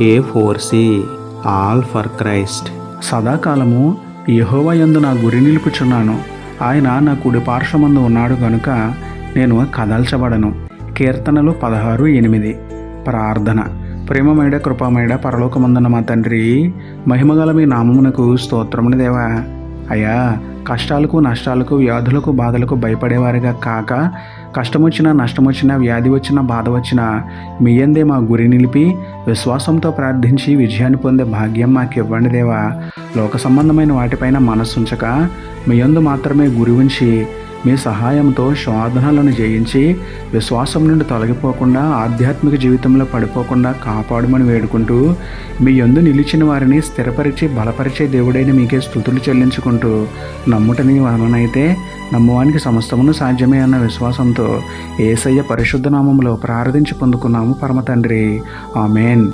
A four C all for Christ సదాకాలము యహోవయందు నా గురి నిలుపుచున్నాను. ఆయన నా కుడి పార్శ్వమందు ఉన్నాడు కనుక నేను కదల్చబడను. కీర్తనలు పదహారు ఎనిమిది. ప్రార్థన. ప్రేమమైడ కృపామైడ పరలోకమందున్న మా తండ్రి మహిమగల మీ నామమునకు స్తోత్రముని దేవా. అయ్యా కష్టాలకు నష్టాలకు వ్యాధులకు బాధలకు భయపడేవారిగా కాక కష్టమొచ్చినా నష్టమొచ్చినా వ్యాధి వచ్చినా బాధ వచ్చినా మీయందే మా గురి నిలిపి విశ్వాసంతో ప్రార్థించి విజయాన్ని పొందే భాగ్యం మాకు ఇవ్వండి దేవా. లోక సంబంధమైన వాటిపైన మనస్సు ఉంచక మాత్రమే గురి ఉంచి మీ సహాయంతో శోధనలను జయించి విశ్వాసం నుండి తొలగిపోకుండా ఆధ్యాత్మిక జీవితంలో పడిపోకుండా కాపాడమని వేడుకుంటూ మీ యందు నిలిచిన వారిని స్థిరపరిచి బలపరిచే దేవుడైన మీకే స్థుతులు చెల్లించుకుంటూ నమ్ముటని వలనైతే నమ్మువానికి సమస్తమును సాధ్యమే అన్న విశ్వాసంతో ఏసయ్య పరిశుద్ధ నామంలో ప్రార్థించి పొందుకున్నాము పరమ తండ్రి ఆమెన్.